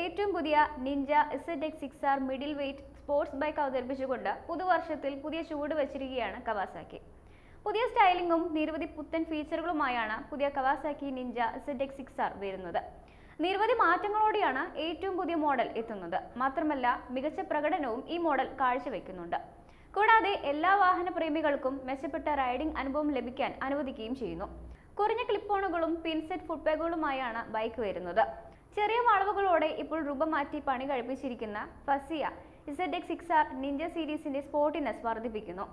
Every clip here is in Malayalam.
ഏറ്റവും പുതിയ Ninja Z X six R middle weight sports bike അവതരിപ്പിച്ചുകൊണ്ട് പുതുവർഷത്തിൽ പുതിയ ചൂട് വച്ചിരിക്കുകയാണ് കവാസാക്കി പുതിയ സ്റ്റൈലിംഗും നിരവധി പുത്തൻ ഫീച്ചറുകളുമായാണ് പുതിയ Kawasaki Ninja Z X six R വരുന്നത്. നിരവധി മാറ്റങ്ങളോടെയാണ് ഏറ്റവും പുതിയ മോഡൽ എത്തുന്നത്. മാത്രമല്ല മികച്ച പ്രകടനവും ഈ മോഡൽ കാഴ്ചവെക്കുന്നുണ്ട്. കൂടാതെ എല്ലാ വാഹന പ്രേമികൾക്കും മെച്ചപ്പെട്ട റൈഡിംഗ് അനുഭവം ലഭിക്കാൻ അനുവദിക്കുകയും ചെയ്യുന്നു. കുറഞ്ഞ ക്ലിപ്പോണുകളും പിൻസെറ്റ് ഫുട്ബാഗുകളുമായാണ് ബൈക്ക് വരുന്നത്. ചെറിയ വളവുകളോടെ ഇപ്പോൾ രൂപം മാറ്റി പണി കഴിപ്പിച്ചിരിക്കുന്ന fascia Z X six R Ninja സീരീസിന്റെ സ്പോർട്ടിനെസ് വർദ്ധിപ്പിക്കുന്നു.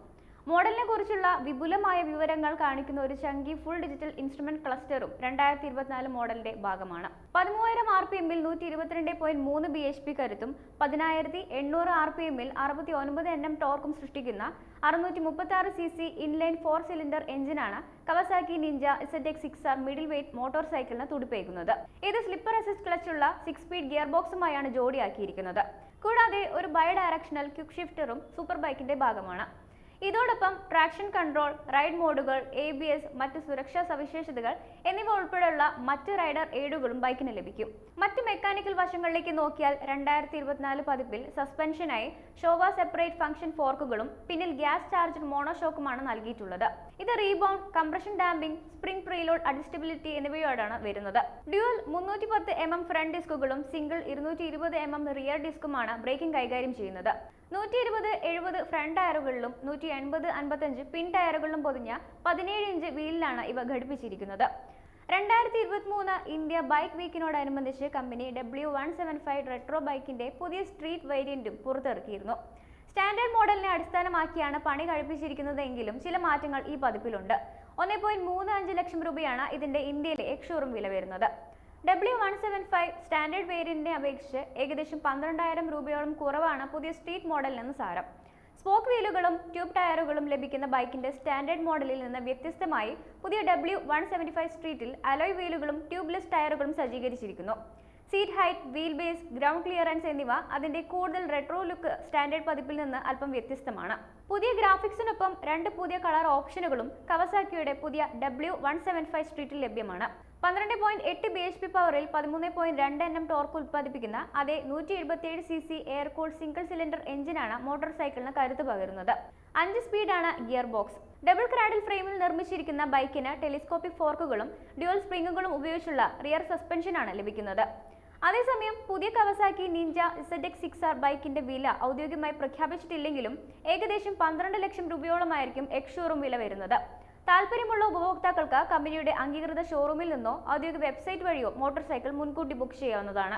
മോഡലിനെ കുറിച്ചുള്ള വിപുലമായ വിവരങ്ങൾ കാണിക്കുന്ന ഒരു ചങ്കി ഫുൾ ഡിജിറ്റൽ ഇൻസ്ട്രുമെന്റ് ക്ലസ്റ്ററും രണ്ടായിരത്തി ഇരുപത്തിനാല് മോഡലിന്റെ ഭാഗമാണ്. പതിമൂവായിരം ആർ പി എമ്മിൽ നൂറ്റി ഇരുപത്തിരണ്ട് പോയിന്റ് മൂന്ന് ബി എച്ച് പി കരുത്തും പതിനായിരത്തി എണ്ണൂറ് ആർ പി എമ്മിൽ അറുപത്തി ഒൻപത് എൻ എം ടോർക്കും സൃഷ്ടിക്കുന്ന അറുന്നൂറ്റി മുപ്പത്തി ആറ് C C inline four cylinder എഞ്ചിനാണ് Kawasaki Ninja Z X six R middle weight motor സൈക്കിളിന് തുടിപ്പേക്കുന്നത് ഇത് സ്ലിപ്പർ അസിസ്റ്റ് ക്ലച്ചുള്ള സിക്സ് സ്പീഡ് ഗിയർ ബോക്സുമായാണ് ജോഡിയാക്കിയിരിക്കുന്നത്. കൂടാതെ ഒരു ബൈ ഡയറക്ഷണൽ ക്വിക്ക് ഷിഫ്റ്ററും സൂപ്പർ ബൈക്കിന്റെ ഭാഗമാണ്. ഇതോടൊപ്പം ട്രാക്ഷൻ കൺട്രോൾ റൈഡ് മോഡുകൾ എ ബി എസ് മറ്റ് സുരക്ഷാ സവിശേഷതകൾ എന്നിവ ഉൾപ്പെടെയുള്ള മറ്റ് റൈഡർ എയ്ഡുകളും ബൈക്കിന് ലഭിക്കും. മറ്റ് മെക്കാനിക്കൽ വശങ്ങളിലേക്ക് നോക്കിയാൽ രണ്ടായിരത്തി ഇരുപത്തിനാല് പതിപ്പിൽ സസ്പെൻഷനായി ഷോവ സെപ്പറേറ്റ് ഫംഗ്ഷൻ ഫോർക്കുകളും പിന്നിൽ ഗ്യാസ് ചാർജ് മോണോഷോക്കുമാണ് നൽകിയിട്ടുള്ളത്. ഇത് rebound compression damping spring preload adjustability എന്നിവയോടാണ് വരുന്നത്. ഡ്യുവൽ മുന്നൂറ്റി പത്ത് എം എം ഫ്രണ്ട് ഡിസ്കുകളും സിംഗിൾ ഇരുന്നൂറ്റി ഇരുപത് എം എം റിയർ ഡിസ്കുമാണ് ബ്രേക്കിംഗ് കൈകാര്യം ചെയ്യുന്നത്. നൂറ്റി ഇരുപത് എഴുപത് ഫ്രണ്ട് ടയറുകളിലും നൂറ്റി എൺപത് അൻപത്തഞ്ച് പിൻ ടയറുകളിലും പൊതിഞ്ഞ പതിനേഴ് ഇഞ്ച് വീലിലാണ് ഇവ ഘടിപ്പിച്ചിരിക്കുന്നത്. രണ്ടായിരത്തി ഇരുപത്തിമൂന്ന് India bike വീക്കിനോടനുബന്ധിച്ച് company W one seven five retro ബൈക്കിന്റെ പുതിയ സ്ട്രീറ്റ് വേരിയന്റും പുറത്തിറക്കിയിരുന്നു. സ്റ്റാൻഡേർഡ് മോഡലിനെ അടിസ്ഥാനമാക്കിയാണ് പണി കഴിപ്പിച്ചിരിക്കുന്നതെങ്കിലും ചില മാറ്റങ്ങൾ ഈ പതിപ്പിലുണ്ട്. ഒന്നേ പോയിന്റ് മൂന്ന് അഞ്ച് ലക്ഷം രൂപയാണ് ഇതിന്റെ ഇന്ത്യയിലെ എക്സ്ഷോറും വില വരുന്നത്. W one seven five standard വേരിയന്റിനെ അപേക്ഷിച്ച് ഏകദേശം പന്ത്രണ്ടായിരം രൂപയോളം കുറവാണ് പുതിയ സ്ട്രീറ്റ് മോഡലിനെന്ന് സാരം. സ്പോക്ക് വീലുകളും ട്യൂബ് ടയറുകളും ലഭിക്കുന്ന ബൈക്കിന്റെ സ്റ്റാൻഡേർഡ് മോഡലിൽ നിന്ന് വ്യത്യസ്തമായി പുതിയ ഡബ്ല്യു വൺ സെവന്റി ഫൈവ് സ്ട്രീറ്റിൽ അലോയ് വീലുകളും ട്യൂബ്ലെസ് ടയറുകളും സജ്ജീകരിച്ചിരിക്കുന്നു. Seat height wheelbase ground clearance എന്നിവ അതിന്റെ കൂടുതൽ റെട്രോ ലുക്ക് സ്റ്റാൻഡേർഡ് പതിപ്പിൽ നിന്ന് അല്പം വ്യത്യസ്തമാണ്. പുതിയ ഗ്രാഫിക്സിനൊപ്പം രണ്ട് പുതിയ കളർ ഓപ്ഷനുകളും കവസാക്കിയുടെ പുതിയ ഡബ്ല്യു വൺ സെവൻ ഫൈവ് സ്ട്രീറ്റിൽ ലഭ്യമാണ്. പന്ത്രണ്ട് പോയിന്റ് എട്ട് ബി എച്ച് പി പവറിൽ പതിമൂന്ന് പോയിന്റ് രണ്ട് എൻ എം ടോർക്ക് ഉത്പാദിപ്പിക്കുന്ന അതേ നൂറ്റി എഴുപത്തിയേഴ് C C air cool single cylinder എഞ്ചിനാണ് മോട്ടോർ സൈക്കിളിന് കരുത്ത് പകരുന്നത്. അഞ്ച് സ്പീഡാണ് ഗിയർ ബോക്സ് ഡബിൾ ക്രാഡിൽ ഫ്രെയിമിൽ നിർമ്മിച്ചിരിക്കുന്ന ബൈക്കിന് ടെലിസ്കോപ്പിക് ഫോർക്കുകളും ഡ്യുവൽ സ്പ്രിങ്ങുകളും ഉപയോഗിച്ചുള്ള റിയർ സസ്പെൻഷനാണ് ലഭിക്കുന്നത്. അതേസമയം പുതിയ Kawasaki Ninja Z X six R ബൈക്കിന്റെ വില ഔദ്യോഗികമായി പ്രഖ്യാപിച്ചിട്ടില്ലെങ്കിലും ഏകദേശം പന്ത്രണ്ട് ലക്ഷം രൂപയോളമായിരിക്കും എക്സ് ഷോറൂം വില വരുന്നത്. താല്പര്യമുള്ള ഉപഭോക്താക്കൾക്ക് കമ്പനിയുടെ അംഗീകൃത ഷോറൂമിൽ നിന്നോ ഔദ്യോഗിക വെബ്സൈറ്റ് വഴിയോ മോട്ടോർ സൈക്കിൾ മുൻകൂട്ടി ബുക്ക് ചെയ്യാവുന്നതാണ്.